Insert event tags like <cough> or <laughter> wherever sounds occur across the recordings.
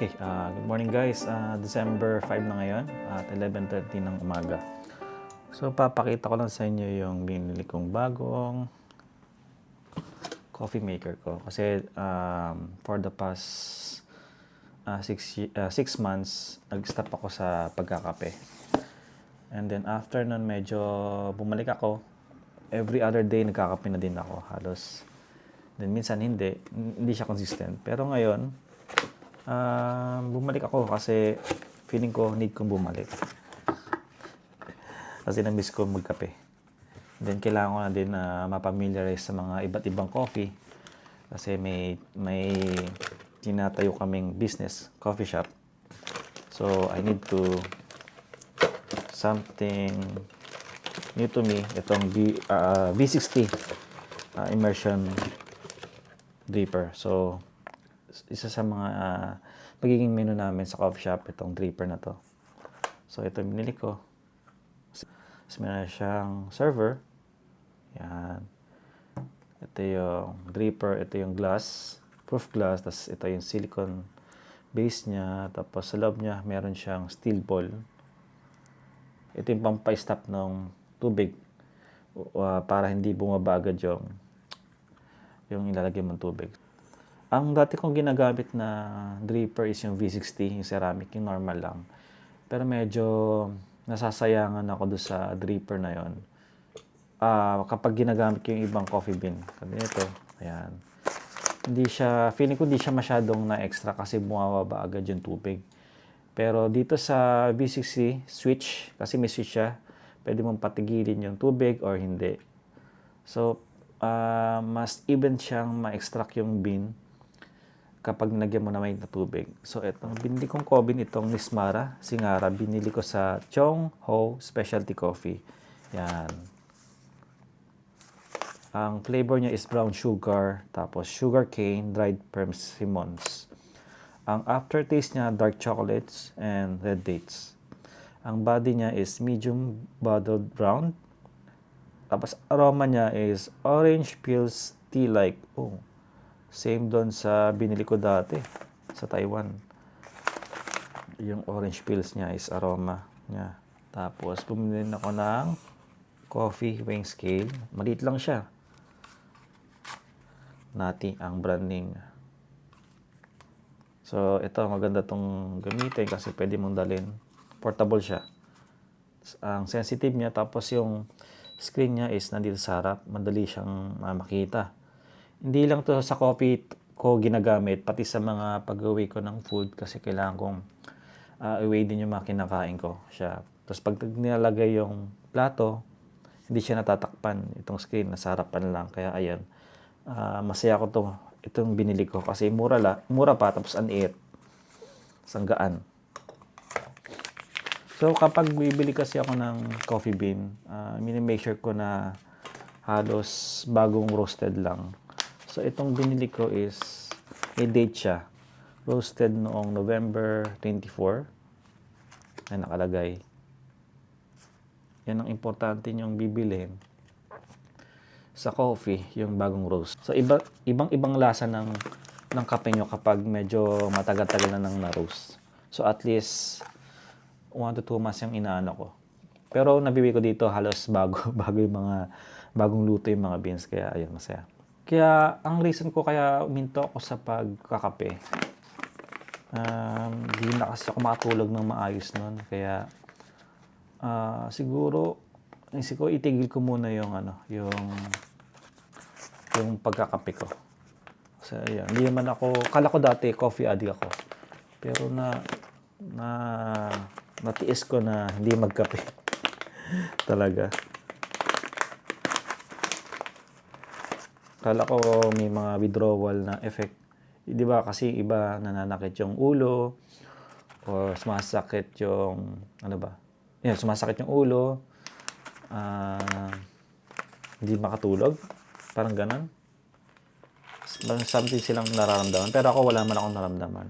Okay, ah, good morning guys. Ah, December 5 na ngayon at 11.30 ng umaga. So, papakita ko lang sa inyo yung binili kong bagong coffee maker ko. Kasi um, for the past 6 six months, nag-stop ako sa pagkakape. And then after nun, medyo bumalik ako. Every other day, nagkakape na din ako halos. Then minsan hindi. Hindi siya consistent. Pero ngayon, ah, bumalik ako kasi feeling ko need kong bumalik. Kasi na-miss ko magkape. Then kailangan ko na din na mapamiliarize sa mga iba't ibang coffee. Kasi may may tinatayo kaming business, coffee shop. So I need to something new to me, itong B, ah, V60 ah, immersion dripper. So, isa sa mga ah, magiging menu namin sa coffee shop, itong dripper na to. So, ito binili ko. Tapos meron siyang server. Yan. Ito yung dripper, ito yung glass, proof glass, tapos ito yung silicone base niya, tapos sa loob niya meron siyang steel ball. Ito yung pampay-stop ng tubig uh, para hindi bumaba agad yung yung ilalagay mong tubig. Ang dati kong ginagamit na dripper is yung V60, yung ceramic, yung normal lang. Pero medyo nasasayangan ako doon sa dripper na yon. Ah, kapag ginagamit ko yung ibang coffee bean. Kasi ito, ayan. Hindi siya, feeling ko hindi siya masyadong na extra kasi bumababa agad yung tubig. Pero dito sa V60 switch, kasi may switch siya, pwede mong patigilin yung tubig or hindi. So, ah, mas even siyang ma-extract yung bean kapag nilagyan mo na may na tubig. So, itong binili kong Kobin, itong Nismara, Singara, binili ko sa Chong Ho Specialty Coffee. Yan. Ang flavor niya is brown sugar, tapos sugar cane, dried persimmons. Ang aftertaste niya, dark chocolates and red dates. Ang body niya is medium bottled brown. Tapos aroma niya is orange peels tea-like. Oh, same doon sa binili ko dati sa Taiwan. Yung orange peels niya is aroma niya. Tapos bumili ako ng coffee weighing scale. Maliit lang siya. Nati ang branding. So, ito maganda tong gamitin kasi pwede mong dalhin. Portable siya. Ang sensitive niya tapos yung screen niya is nandito sa harap. Madali siyang ah, makita. Hindi lang to sa coffee ko ginagamit, pati sa mga pag-uwi ko ng food kasi kailangan kong uh, i-weigh din yung mga kinakain ko siya. Tapos pag nilalagay yung plato, hindi siya natatakpan. Itong screen, nasa harapan lang. Kaya ayan, Ah, masaya ko to itong binili ko kasi mura la, mura pa tapos ang liit. Sanggaan. So kapag bibili kasi ako ng coffee bean, uh, make sure ko na halos bagong roasted lang. So itong binili ko is may date siya. Roasted noong November 24. Ay nakalagay. Yan ang importante niyong bibilhin sa coffee, yung bagong roast. So iba ibang ibang lasa ng ng kape nyo kapag medyo matagal-tagal na nang na-roast. So at least 1 to 2 months yung inaano ko. Pero nabibili ko dito halos bago <laughs> bago yung mga bagong luto yung mga beans kaya ayun masaya. Kaya ang reason ko kaya uminto ako sa pagkakape. Um, hindi na kasi ako makatulog ng maayos noon kaya ah, siguro isip ko itigil ko muna yung ano, yung yung pagkakape ko. So, ayan. Hindi naman ako, kala ko dati coffee addict ako. Pero na, na, natiis ko na hindi magkape. <laughs> Talaga. Kala ko may mga withdrawal na effect. Di ba kasi iba nananakit yung ulo or sumasakit yung, ano ba? Yan, sumasakit yung ulo. Ah, hindi makatulog. Parang ganun. Parang something silang nararamdaman. Pero ako wala man akong naramdaman.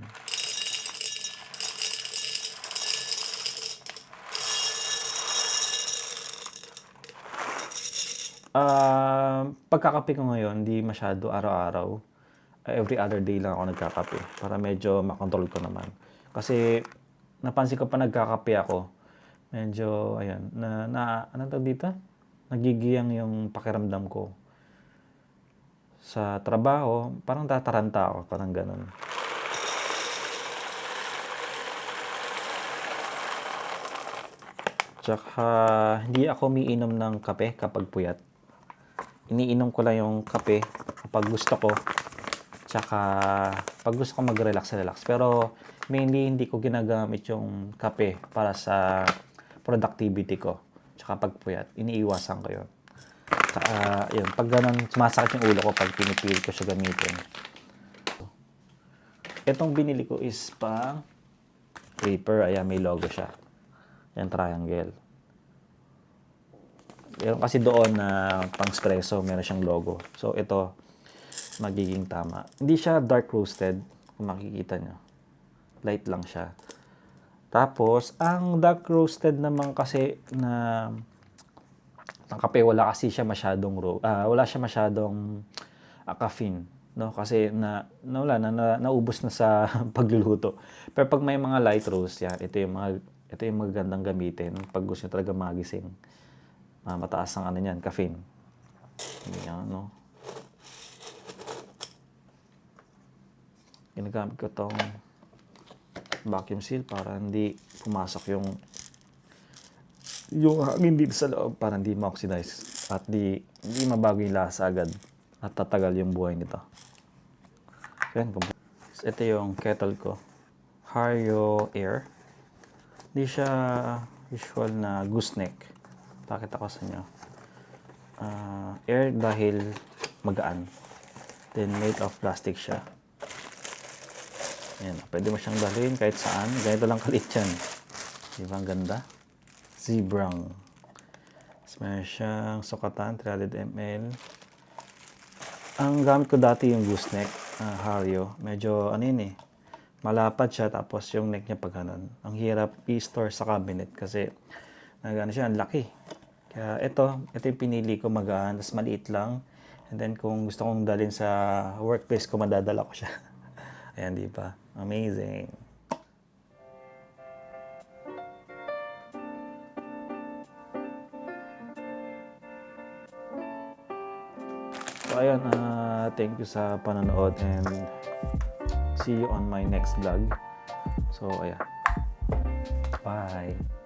Ah, pagkakape ko ngayon, hindi masyado araw-araw. every other day lang ako nagkakape para medyo makontrol ko naman. Kasi napansin ko pa nagkakape ako, medyo ayan, na, na ano tawag dito? Nagigiyang yung pakiramdam ko. Sa trabaho, parang tataranta ako, parang ganun. Tsaka, hindi ako umiinom ng kape kapag puyat. Iniinom ko lang yung kape kapag gusto ko. Tsaka, pag gusto ko mag-relax, relax. Pero, mainly, hindi ko ginagamit yung kape para sa productivity ko. Tsaka pag puyat, iniiwasan ko yun. Tsaka, yun, pag ganun, sumasakit yung ulo ko pag pinipilit ko siya gamitin. Itong binili ko is pang paper. Ayan, may logo siya. Yan, triangle. Meron kasi doon na pang espresso, meron siyang logo. So, ito, magiging tama. Hindi siya dark roasted, kung makikita nyo. Light lang siya. Tapos, ang dark roasted naman kasi na ng kape, wala kasi siya masyadong ro- ah, wala siya masyadong ah, caffeine, no? Kasi na, na na, na naubos na sa <laughs> pagluluto. Pero pag may mga light roast, yan, ito yung mga ito yung magandang gamitin pag gusto nyo talaga magising. Ah, mataas ang ano niyan, caffeine. Yan, no? Ginagamit ko tong vacuum seal para hindi pumasok yung yung hangin dito sa loob para hindi ma-oxidize at di, hindi mabago yung lasa agad at tatagal yung buhay nito. Yan, ito yung kettle ko. Hario Air. Hindi siya usual na gooseneck. Pakita ko sa inyo. Ah, air dahil magaan. Then made of plastic siya. Ayan, pwede mo siyang dalhin kahit saan. Ganito lang kalit yan. Di ba ang ganda? Zebrang. Tapos meron siyang sukatan, 300 ml. Ang gamit ko dati yung gooseneck, uh, Hario. Medyo, ano yun eh, malapad siya tapos yung neck niya pag ganun. Ang hirap i-store sa cabinet kasi nagano siya, ang laki. Kaya ito, ito yung pinili ko magaan, tapos maliit lang. And then kung gusto kong dalhin sa workplace ko, madadala ko siya. <laughs> Ayan, di ba? Amazing. So, ayun, ah, thank you sa panonood and see you on my next vlog. So, ayan. Bye.